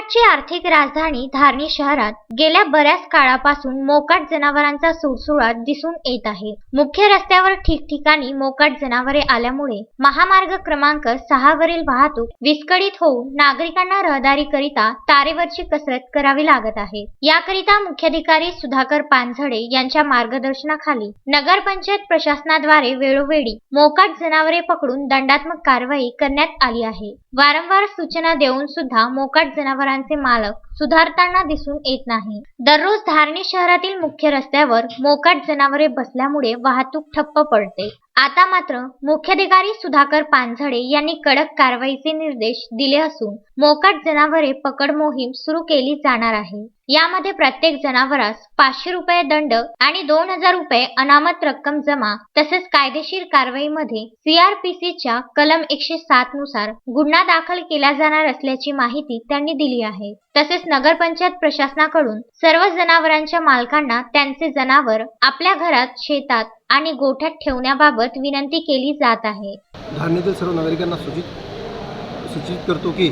गुजरातची आर्थिक राजधानी धारणी शहरात गेल्या बऱ्याच काळापासून मोकाट जनावरांचा सुळसुळाट दिसून येत आहे. मुख्य रस्त्यावर ठिकठिकाणी मोकाट जनावरे आल्यामुळे महामार्ग क्रमांक सहा वरील वाहतूक विस्कळीत होऊन नागरिकांना रहदारीकरिता तारेवरची कसरत करावी लागत आहे. याकरिता मुख्याधिकारी सुधाकर पानझडे यांच्या मार्गदर्शनाखाली नगरपंचायत प्रशासनाद्वारे वेळोवेळी मोकाट जनावरे पकडून दंडात्मक कारवाई करण्यात आली आहे. वारंवार सूचना देऊन सुद्धा मोकाट जनावरांचे मालक सुधारताना दिसून येत नाही. दररोज धारणी शहरातील मुख्य रस्त्यावर मोकाट जनावरे बसल्यामुळे वाहतूक ठप्प पडते. आता मात्र मुख्याधिकारी सुधाकर पानझडे यांनी कडक कारवाईचे निर्देश दिले असून मोकाट जनावरे पकड मोहीम सुरू केली जाणार आहे. यामध्ये प्रत्येक जनावरास पाचशे रुपये दंड आणि दोन हजार रुपये अनामत रक्कम जमा तसेच कायदेशीर कारवाईमध्ये सीआरपीसीच्या कलम एकशे सात नुसार गुन्हा दाखल केला जाणार असल्याची माहिती त्यांनी दिली आहे. तसेच नगरपंचायत प्रशासनाकडून सर्व जनावरांच्या मालकांना त्यांचे जनावर आपल्या घरात शेतात आणि गोठ्यात ठेवण्याबाबत विनंती केली जात आहे. धारणीतील सर्व नागरिकांना सूचित सूचित करतो की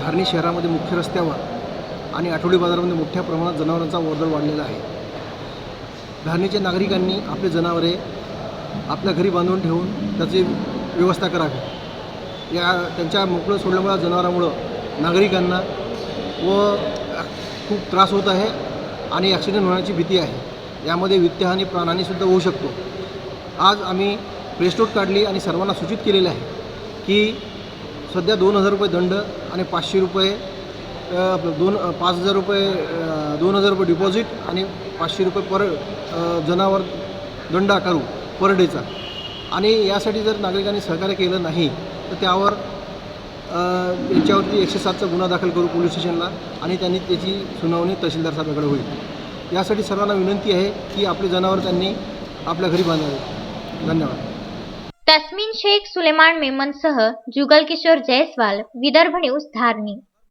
धारणी शहरामध्ये मुख्य रस्त्यावर आणि आठवडी बाजारामध्ये मोठ्या प्रमाणात जनावरांचा वर्दळ वाढलेला आहे. धारणीच्या नागरिकांनी आपले जनावरे आपल्या घरी बांधून ठेवून त्याची व्यवस्था करावी. या त्यांच्या मोकळं सोडल्यामुळं जनावरांमुळं नागरिकांना व खूप त्रास होत आहे आणि ॲक्सिडेंट होण्याची भीती आहे. यामध्ये वित्तहानी प्राणहानीसुद्धा होऊ शकतो. आज आम्ही प्रेसनोट काढली आणि सर्वांना सूचित केलेलं आहे की सध्या दोन हजार रुपये दंड आणि पाचशे रुपये दोन पाच हजार रुपये दोन हजार रुपये डिपॉझिट आणि पाचशे रुपये पर जनावर दंड आकारू पर डेचा आणि यासाठी जर नागरिकांनी सहकार्य केलं नाही तर त्यावर याच्यावरती एकशे सातचा गुन्हा दाखल करू पोलीस स्टेशनला आणि त्यांनी त्याची सुनावणी तहसीलदार साहेबाकडे होईल. यासाठी सर्वांना विनंती आहे की आपले जनावर त्यांनी आपल्या घरी बांधावे. धन्यवाद. तस्मिन शेख सुलेमान मेमनसह जुगल किशोर जयस्वाल विदर्भ न्यूज धारणी.